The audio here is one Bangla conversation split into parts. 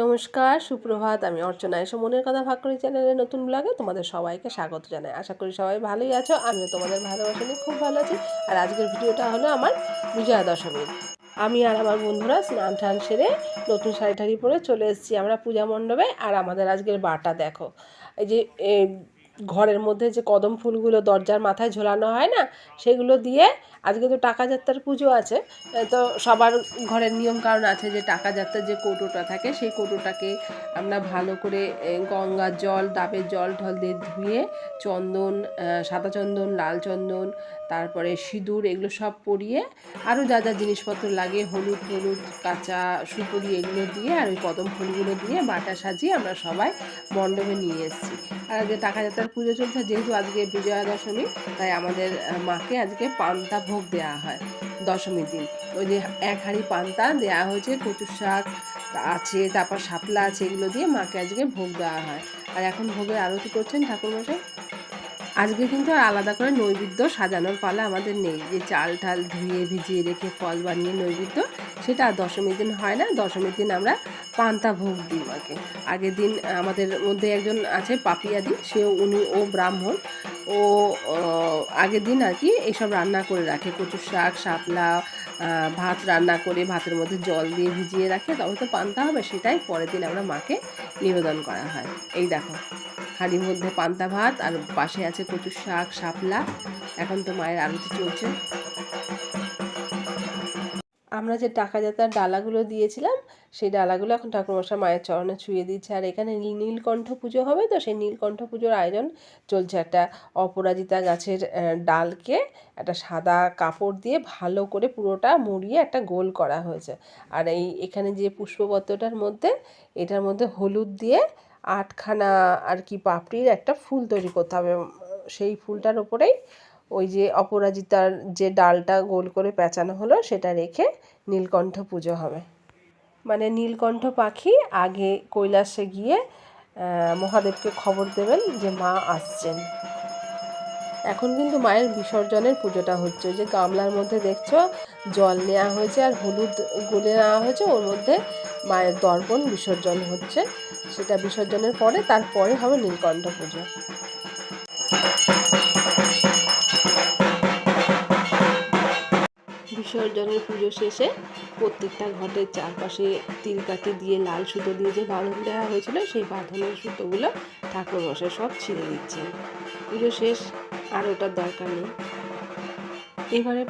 নমস্কার, সুপ্রভাত। আমি অর্চনা এসে মনের কথা ভাগ করি চ্যানেলের নতুন ব্লগে তোমাদের সবাইকে স্বাগত জানাই। আশা করি সবাই ভালোই আছো, আমিও তোমাদের ভালোবাসা নিয়ে খুব ভালো আছি। আর আজকের ভিডিওটা হলো আমার বিজয়া দশমীর। আমি আর আমার বন্ধুরা স্নান ঠান সেরে নতুন শাড়ি টাড়ি পরে চলে এসেছি আমরা পূজা মণ্ডপে। আর আমাদের আজকের বাটা দেখো। এই যে ঘরের মধ্যে যে কদম ফুলগুলো দরজার মাথায় ঝোলানো হয় না, সেগুলো দিয়ে আজকে তো টাকা যাত্রার পুজো আছে, তো সবার ঘরের নিয়ম কারণ আছে যে টাকা যাত্রার যে কৌটোটা থাকে, সেই কৌটোটাকে আমরা ভালো করে গঙ্গার জল, ডাবের জল ঢল দিয়ে ধুয়ে, চন্দন সাদা চন্দন, লাল চন্দন, তারপরে সিঁদুর এগুলো সব পরিয়ে আরও যা যা জিনিসপত্র লাগে, হলুদ হলুদ কাঁচা সুপুরি এগুলো দিয়ে আর ওই কদম ফুলগুলো দিয়ে বাটা সাজিয়ে আমরা সবাই মণ্ডপে নিয়ে এসেছি। আর আজকে টাকা যাত্রার পুজো চলছে, যেহেতু আজকে বিজয়া দশমী তাই আমাদের মাকে আজকে পান্তা ভোগ দেওয়া হয় দশমীর দিন। ওই যে এক হাঁড়ি পান্তা দেওয়া হয়েছে, কচুর শাক আছে, তারপর শাপলা আছে, এগুলো দিয়ে মাকে আজকে ভোগ দেওয়া হয়। আর এখন ভোগের আরতি করছেন ঠাকুরমশাই? আজকে কিন্তু আর আলাদা করে নৈবেদ্য সাজানোর পালা আমাদের নেই। যে চাল টাল ধুয়ে ভিজিয়ে রেখে ফল বানিয়ে নৈবেদ্য, সেটা দশমীর দিন হয় না। দশমীর দিন আমরা পান্তা ভোগ দিই মাকে। আগের দিন আমাদের মধ্যে একজন আছে পাপিয়াদি সে উনি, ও ব্রাহ্মণ। ও আগের দিন আর কি এইসব রান্না করে রাখে। কচুর শাক, শাপলা ভাত রান্না করে ভাতের মধ্যে জল দিয়ে ভিজিয়ে রাখে। তবে তো পান্তা হবে, সেটাই পরের দিন আমরা মাকে নিবেদন করা হয়। এই দেখো। হাঁড়ির মধ্যে পান্তা ভাত আর পাশে আছে কচুর শাক, শাপলা। এখন তো মায়ের আরতি চলছে। আমরা যে টাকা জাতার ডালাগুলো দিয়েছিলাম, সেই ডালাগুলো এখন ঠাকুরমশা মায়ের চরণে ছুঁয়ে দিচ্ছে। আর এখানে নীল- নীলকণ্ঠ পুজো হবে, তো সেই নীলকণ্ঠ পুজোর আয়োজন চলছে একটা অপরাজিতা গাছের ডালকে একটা সাদা কাপড় দিয়ে ভালো করে পুরোটা মুড়িয়ে একটা গোল করা হয়েছে। আর এই এখানে যে পুষ্পপত্রটার মধ্যে, এটার মধ্যে হলুদ দিয়ে আটখানা আর কি পাপড়ির একটা ফুল তৈরি করতে হবে। সেই ফুলটার ওপরেই ওই যে অপরাজিতার যে ডালটা গোল করে পেঁচানো হলো, সেটা রেখে নীলকণ্ঠ পুজো হবে। মানে নীলকণ্ঠ পাখি আগে কৈলাসে গিয়ে মহাদেবকে খবর দেবেন যে মা আসছেন। এখন কিন্তু মায়ের বিসর্জনের পুজোটা হচ্ছে। যে গামলার মধ্যে দেখছ, জল নেওয়া হয়েছে আর হলুদ গুলে নেওয়া হয়েছে। ওর মধ্যে মায়ের দর্পণ বিসর্জন হচ্ছে। সেটা বিসর্জনের পরে তারপরে হবে নীলকণ্ঠ পুজো। বিসর্জনের পুজো শেষে প্রত্যেকটা ঘটের চারপাশে তিলকাঠি দিয়ে লাল সুতো দিয়ে যে বাঁধন দেওয়া হয়েছিল, সেই বাঁধনের সুতোগুলো ঠাকুর মশাই সব ছিঁড়ে দিচ্ছেন। পুজো শেষ, আর ওটার দরকার নেই। এবারে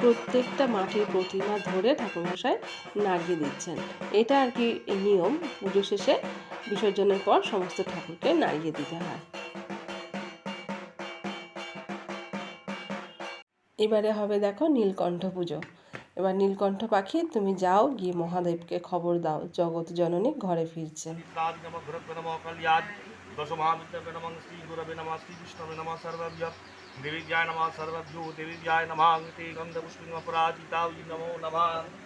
প্রত্যেকটা মাটির প্রতিমা ধরে ঠাকুরমশাই নাগিয়ে দিচ্ছেন। এটা আর কি নিয়ম, পুজো শেষে বিসর্জনের পর সমস্ত ঠাকুরকে নাড়িয়ে দিতে হয়। এবারে হবে দেখো নীলকণ্ঠ পুজো। এবার নীলকণ্ঠ পাখি, তুমি যাও, গিয়ে মহাদেবকে খবর দাও, জগৎ জননী ঘরে কাদি নমঃ গুরবে নমঃ সর্বভ্য সর্বভ্যো দেবীজ্যায় নমঃ তে গন্ধপুষ্পিং অপরাজিতায় নমো নমঃ।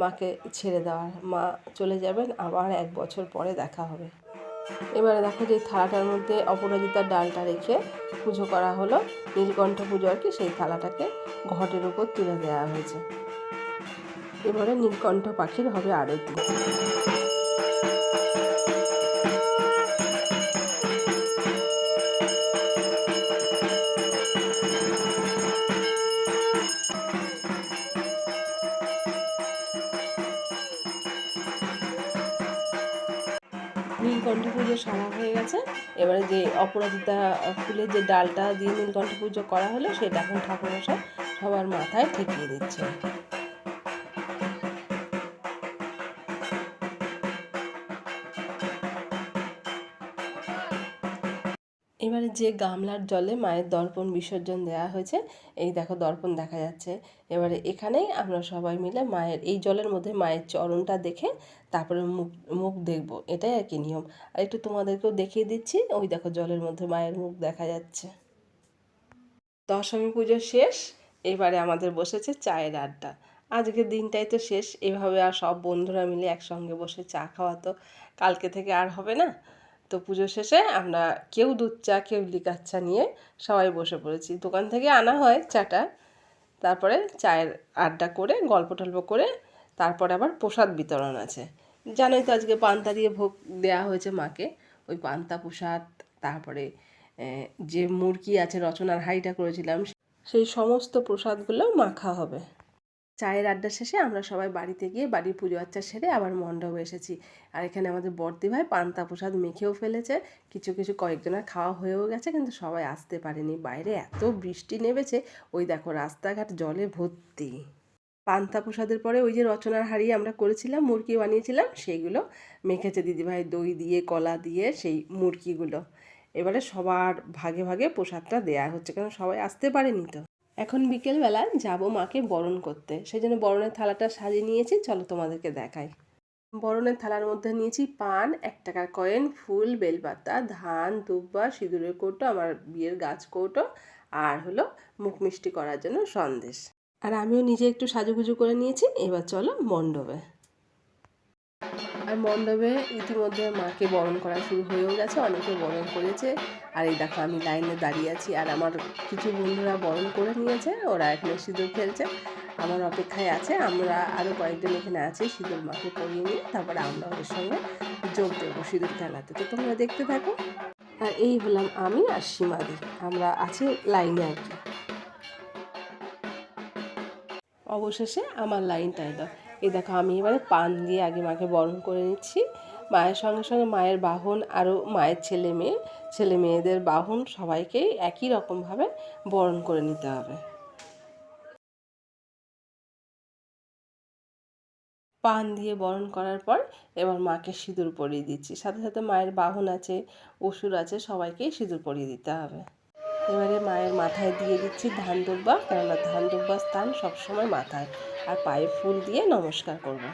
মাকে ছেড়ে দেওয়ার। মা চলে যাবেন, আবার এক বছর পরে দেখা হবে। এবারে দেখো যে থালাটার মধ্যে অপরাজিতার ডালটা রেখে পুজো করা হলো। নীলকণ্ঠ পুজো আর কি, সেই থালাটাকে ঘটের উপর তুলে দেওয়া হয়েছে। এবারে নীলকণ্ঠ পাখির হবে আরতি। নীলকণ্ঠ পুজো সমা হয়ে গেছে। এবারে যে অপরাজিতা ফুলের যে ডালটা দিয়ে নীলকণ্ঠ পুজো করা হলো, সেটা এখন ঠাকুরমশাই সবার মাথায় ঠেকিয়ে দিচ্ছে যে গামলার জলে মায়ের দর্পণ বিসর্জন দেওয়া হয়েছে, এই দেখো দর্পণ দেখা যাচ্ছে। এবারে এখানেই আমরা সবাই মিলে মায়ের, এই জলের মধ্যে মায়ের চরণটা দেখে তারপরে মুখ মুখ দেখব। এটাই আর কি নিয়ম। আর একটু তোমাদেরকেও দেখিয়ে দিচ্ছি, ওই দেখো জলের মধ্যে মায়ের মুখ দেখা যাচ্ছে। দশমী পুজো শেষ, এবারে আমাদের বসেছে চায়ের আড্ডা। আজকের দিনটাই তো শেষ, এভাবে আর সব বন্ধুরা মিলে একসঙ্গে বসে চা খাওয়া তো কালকে থেকে আর হবে না। তো পুজো শেষে আমরা কেউ দুধ চা, কেউ লিকার চা নিয়ে সবাই বসে পড়েছি। দোকান থেকে আনা হয় চাটা, তারপরে চায়ের আড্ডা করে, গল্প টল্প করে, তারপরে আবার প্রসাদ বিতরণ আছে। জানোই তো আজকে পান্তা দিয়ে ভোগ দেওয়া হয়েছে মাকে। ওই পান্তা প্রসাদ, তারপরে যে মুরগি আছে রচনার হাঁড়িটা করেছিলাম সেই সমস্ত প্রসাদগুলো মাখা হবে। চায়ের আড্ডা শেষে আমরা সবাই বাড়িতে গিয়ে বাড়ির পুজো আচ্চা সেরে আবার মণ্ডপে এসেছি। আর এখানে আমাদের বর্দি ভাই পান্তা প্রসাদ মেখেও ফেলেছে। কিছু কিছু কয়েকজনের খাওয়া হয়েও গেছে কিন্তু সবাই আসতে পারেনি। বাইরে এত বৃষ্টি নেমেছে, ওই দেখো রাস্তাঘাট জলে ভর্তি। পান্তা প্রসাদের পরে ওই যে রচনার হাড়ি আমরা করেছিলাম, মুরগি বানিয়েছিলাম সেইগুলো মেখেছে দিদিভাই দই দিয়ে, কলা দিয়ে সেই মুরগিগুলো। এবারে সবার ভাগে ভাগে প্রসাদটা দেয়া হচ্ছে কারণ সবাই আসতে পারেনি তো? এখন বিকেলবেলা যাব মাকে বরণ করতে। সেই জন্য বরণের থালাটা সাজিয়ে নিয়েছি, চলো তোমাদেরকে দেখাই। বরণের থালার মধ্যে নিয়েছি পান, এক টাকার কয়েন, ফুল, বেলপাতা, ধান, দুব্বা, সিঁদুরের কৌটো, আমার বিয়ের গাছ কৌটো, আর হলো মুখ মিষ্টি করার জন্য সন্দেশ। আর আমিও নিজে একটু সাজুগুজু করে নিয়েছি, এবার চলো মণ্ডপে। আর মণ্ডপে ইতিমধ্যে মাকে বরণ করা শুরু হয়েও গেছে, অনেকে বরণ করেছে। আর এই দেখো আমি লাইনে দাঁড়িয়ে আছি, আর আমার কিছু বন্ধুরা বরণ করে নিয়েছে, ওরা এখানে সিঁদুর খেলছে, আমার অপেক্ষায় আছে, আমরা আরও কয়েকজন এখানে আছি, সিঁদুর মাকে পরিয়ে নিয়ে তারপরে আমরা ওদের সঙ্গে যোগ দেবো সিঁদুর খেলাতে। তো তোমরা দেখতে থাকো। আর এই হলাম আমি আর সীমাদি, আমরা আছি লাইনে আর কি। অবশেষে আমার লাইনটাই দাও এই দেখো, আমি এবারে পান দিয়ে আগে মাকে বরণ করে নিচ্ছি। মায়ের সঙ্গে সঙ্গে মায়ের বাহন আরও মায়ের ছেলে মেয়ে, ছেলে মেয়েদের বাহন সবাইকেই একই রকমভাবে বরণ করে নিতে হবে। পান দিয়ে বরণ করার পর এবার মাকে সিঁদুর পরিয়ে দিচ্ছি। সাথে সাথে মায়ের বাহন আছে, অসুর আছে, সবাইকেই সিঁদুর পরিয়ে দিতে হবে। এবারে মায়ের মাথায় দিয়ে দিচ্ছি ধান দুব্বা, কেননা ধান দুব্বার স্থান সবসময় মাথায়। আর পায়ে ফুল দিয়ে নমস্কার করব।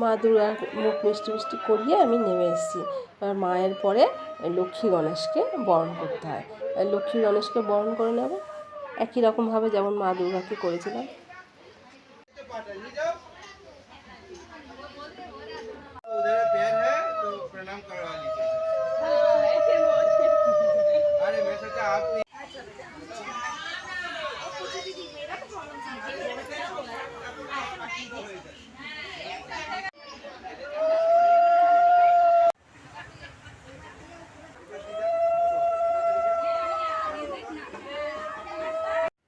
মা দুর্গার মুখ মিষ্টি মিষ্টি করিয়ে আমি নেমে এসেছি। এবার মায়ের পরে লক্ষ্মী গণেশকে বরণ করতে হয়। লক্ষ্মী গণেশকে বরণ করে নেব। একই রকমভাবে যেমন মা দুর্গাকে করেছিলাম। আপনি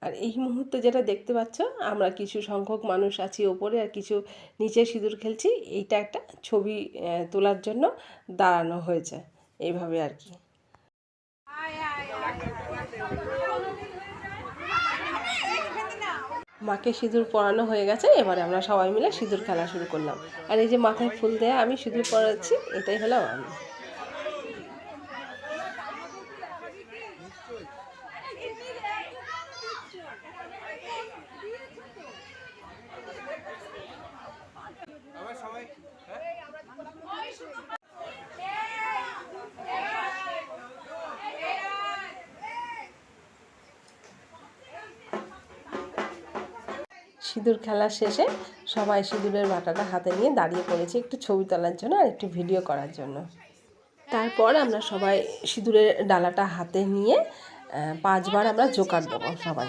আর এই মুহূর্তে যেটা দেখতে পাচ্ছ, আমরা কিছু সংখ্যক মানুষ আছি ওপরে আর কিছু নিচে সিঁদুর খেলছি। এইটা একটা ছবি তোলার জন্য দাঁড়ানো হয়েছে। এইভাবে আর কি। মাকে সিঁদুর পরানো হয়ে গেছে, এবারে আমরা সবাই মিলে সিঁদুর খেলা শুরু করলাম। আর এই যে মাথায় ফুল দেয়া, আমি সিঁদুর পরাচ্ছি, এটাই হলাম আমি হ্যাঁ? সিঁদুর খেলা শেষে সবাই সিঁদুরের বাটাটা হাতে নিয়ে দাঁড়িয়ে পড়েছি একটু ছবি তোলার জন্য আর একটু ভিডিও করার জন্য। তারপর আমরা সবাই সিঁদুরের ডালাটা হাতে নিয়ে পাঁচবার আমরা জোকার দেবো সবাই।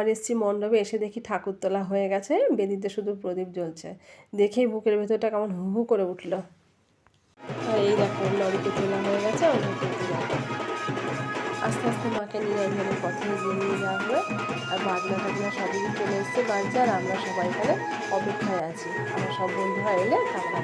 আবার এসছি মণ্ডপে এসে দেখি ঠাকুর তোলা হয়ে গেছে, বেদিতে শুধু প্রদীপ জ্বলছে। দেখেই বুকের ভেতরটা কেমন হু হু করে উঠল। এই দেখো, লরিতে তোলা হয়ে গেছে আস্তে আস্তে মাকে নিয়ে একজনের পথে এগিয়ে নিয়ে যাওয়া হবে আর বাজনা টাজনা সবই চলে এসছে বাড়ছে আর আমরা সবাই এখানে অপেক্ষায় আছি। আমার সব বন্ধুরা এলে তারপর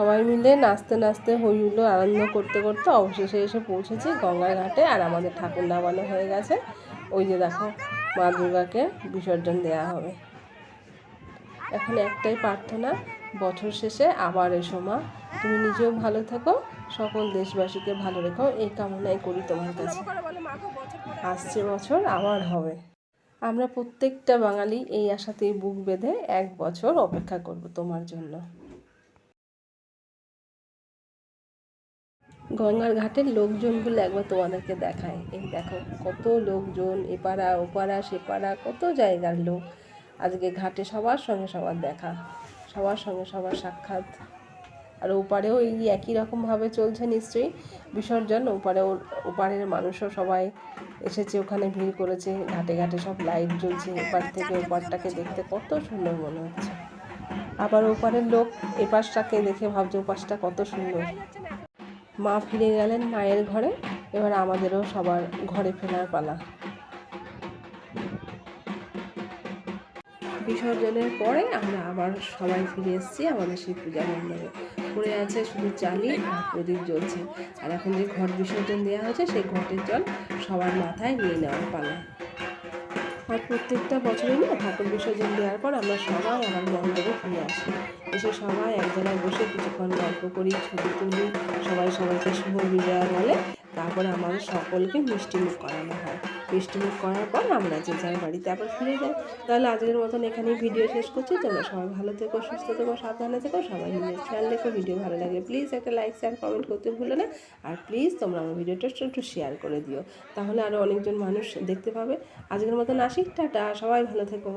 সবাই মিলে নাচতে নাচতে হই হুল্লোড় আনন্দ করতে করতে অবশেষে এসে পৌঁছেছি গঙ্গার ঘাটে আর আমাদের ঠাকুর নামানো হয়ে গেছে। ওই যে দেখো মা দুর্গাকে বিসর্জন দেওয়া হবে। এখন একটাই প্রার্থনা, বছর শেষে আবার এসো মা। তুমি নিজেও ভালো থেকো, সকল দেশবাসীকে ভালো রেখো। এই কামনাই করি তোমার কাছে। আসছে বছর, আবার হবে। আমরা প্রত্যেকটা বাঙালি এই আশাতেই বুক বেঁধে এক বছর অপেক্ষা করব তোমার জন্য। গঙ্গার ঘাটের লোকজনগুলো একবার তোমাদেরকে দেখায় এই দেখো, কত লোকজন, এপাড়া, ওপাড়া, সেপাড়া, কত জায়গার লোক। আজকে ঘাটে সবার সঙ্গে সবার দেখা, সবার সঙ্গে সবার সাক্ষাৎ। আর ওপারেও এই একই রকমভাবে চলছে নিশ্চয়ই। বিসর্জন ওপারে ওপারের মানুষও সবাই এসেছে, ওখানে ভিড় করেছে। ঘাটে ঘাটে সব লাইট জ্বলছে এপার থেকে ওপারটাকে দেখতে কত সুন্দর মনে হচ্ছে। আবার ওপারের লোক এপাশটাকে দেখে ভাবছে, ওপাশটা কত সুন্দর। মা ফিরে গেলেন মায়ের ঘরে। এবার আমাদেরও সবার ঘরে ফেরার পালা। বিসর্জনের পরে আমরা আবার সবাই ফিরে এসেছি আমাদের সেই পূজা মণ্ডপে। পড়ে আছে শুধু চালি আর প্রদীপ জ্বলছে। আর এখন যে ঘট বিসর্জন দেওয়া হয়েছে, সেই ঘটের জল সবার মাথায় নিয়ে নেওয়ার পালা। আর প্রত্যেকটা বছরই না ঠাকুর বিসর্জন দেওয়ার পর আমরা সবাই আমার মণ্ডপে ফিরে আসি। এসে সবাই এক জায়গায় বসে কিছুক্ষণ গল্প করি, ছবি তুলি, সবাই সবাইকে শুভ বিজয়া বলে তারপরে আমাদের সকলকে মিষ্টি মুখ করানো হয়। মিষ্টি মুখ করার পর আমরা যে যার বাড়িতে আবার ফিরে যাই। তাহলে আজকের মতন এখানেই ভিডিও শেষ করছি। তোমরা সবাই ভালো থেকো, সুস্থ থেকো, সাবধানে থেকো, সবাই নিজের খেয়াল রেখো। ভিডিও ভালো লাগলে প্লিজ একটা লাইক শেয়ার কমেন্ট করতে ভুলো না। আর প্লিজ তোমরা আমার ভিডিওটা একটু শেয়ার করে দিও। তাহলে আরও অনেকজন মানুষ দেখতে পাবে। আজকের মতন আসি, টাটা, সবাই ভালো থেকো।